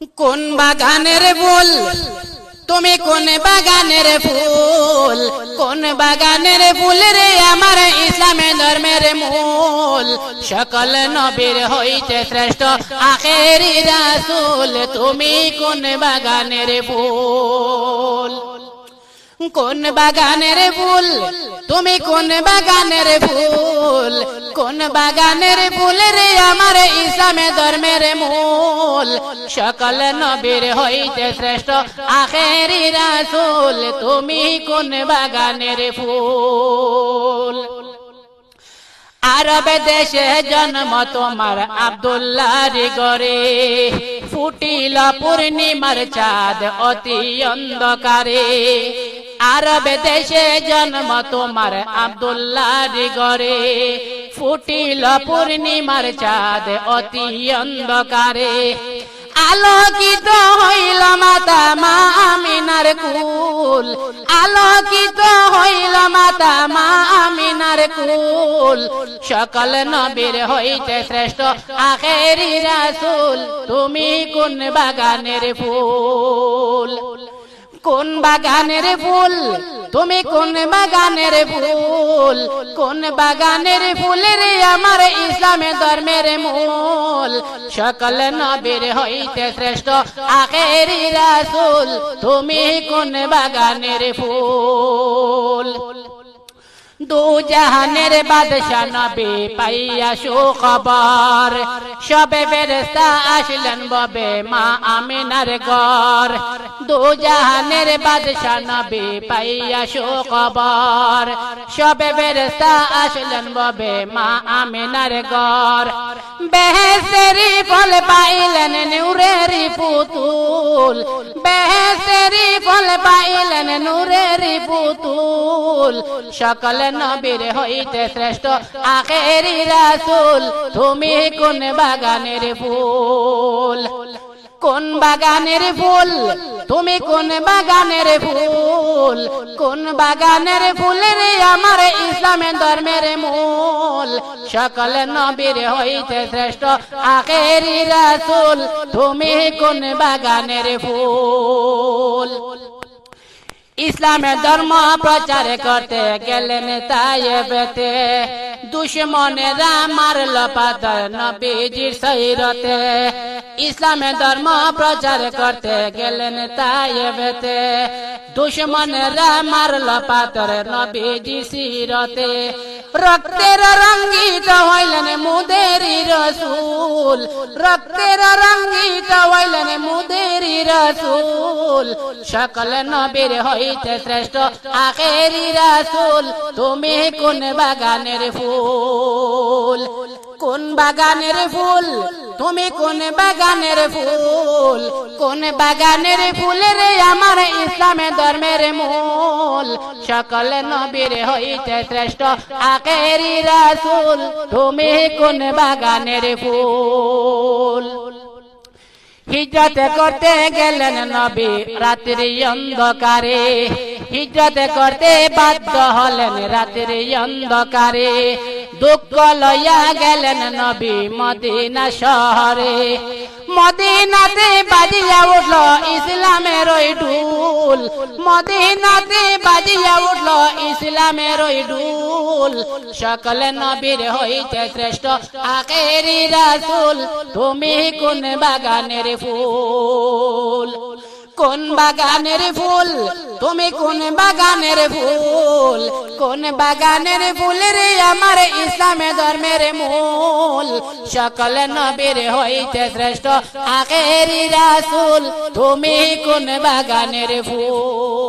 কোন বাগানের ফুল? তুমি কোন বাগানের ফুল? কোন বাগানের ফুল রে আমার ইসলামে ধর্মের মূল? সকল নবীর হইতে শ্রেষ্ঠ আখেরি রাসূল। তুমি কোন বাগানের ফুল? কোন বাগানের ফুল? তুমি কোন বাগানের ফুল? কোন বাগানের ফুল রে আমার ইসলামে ধর্মের মূল। সকল নবীর হইতে শ্রেষ্ঠ আখেরি রাসূল। তুমি কোন বাগানের ফুল? আরব দেশে জন্ম তোমার আব্দুল্লাহ গরে ফুটিল পূর্ণিমার চাঁদ অতি অন্ধকারে। আরব দেশে জন্ম তোমার আব্দুল্লাহ গরে ফুটিল পূর্ণিমার চাঁদ অতি অন্ধকারে। আলোকিত হইল মাতা মা আমিনার কুল। আলোকিত হইল মাতা মা আমিনার কুল। সকল নবীর হইতে শ্রেষ্ঠ আখেরি রাসূল। তুমি কোন বাগানের ফুল? কোন বাগানের ফুল? তুমি কোন বাগানের ফুল? কোন বাগানের ফুল রে আমার ইসলামে ধর্মের মূল। সকল নবীর হইতে শ্রেষ্ঠ আখেরি রাসুল। তুমি কোন বাগানের ফুল? দু জাহানের বাদশা নবী পাইয়া সুখবর। সবে ফেরেস্তা আসলেন ববে মা আমিনার ঘর। দু জাহানের বাদশা নবী পাইয়া সুখবর। সবে ফেরেস্তা আসলেন ববে মা আমিনার ঘর। বেহেসেরি ফল পাইলেন নূরেরি পুতুল। বেহেসেরি ফল পাইলেন নূরেরি পুতুল। সকল নবীর হইতে শ্রেষ্ঠ আখেরি রাসূল। তুমি কোন বাগানের ফুল? কোন বাগানের ফুল? তুমি কোন বাগানের ফুল? কোন বাগানের ফুল রে আমার ইসলামের ধর্মের মূল? সকল নবীর হইতে শ্রেষ্ঠ আখেরি রাসূল। তুমি কোন বাগানের ফুল? ইসলামের ধর্ম প্রচার করতে গেলেন তাইবেতে দুশ্মনেরা মারল পাথর নবীজির সৈরতে। ইসলামের ধর্ম প্রচার করতে গেলেন তাইবেতে দুশ্মনেরা মারল পাথর নবীজি সিরতে। রক্তের রঙ্গিত হইলেন মুদেরি রসুল। রক্তের রঙ্গিত হইলেন মুদেরি রসুল। সকল নবীর হইতে শ্রেষ্ঠ, আখেরি রাসূল। তুমি কোন বাগানের ফুল? কোন বাগানের ফুল? তুমি কোন বাগানের ফুল? কোন বাগানের ফুল রে আমার ইসলামে ধর্মের মূল? সকল নবীর হইতে শ্রেষ্ঠ, আখেরি রাসূল। তুমি কোন বাগানের ফুল? হিজরত করতে গেলেন নবী রাত্রি অন্ধকারে। হিজরত করতে বাধ্য হলেন রাত্রি অন্ধকারে। দুঃখ লইয়া গেলেন নবী মদিনা শহরে। মদিনাতে বাজিয়া উঠল ইসলামের ওই ঢুল। মদিনাতে বাজিয়া উঠল ইসলামের ওই ঢুল সকল নবীর হইতে শ্রেষ্ঠ, আখেরি রাসূল। তুমি কোন বাগানের ফুল? কোন বাগানের ফুল? তুমি কোন বাগানের ফুল? কোন বাগানের ফুল রে আমার ইসলামে ধর্মের মূল? সকল নবীর হইতে শ্রেষ্ঠ, আখেরি রাসূল। তুমি কোন বাগানের ফুল?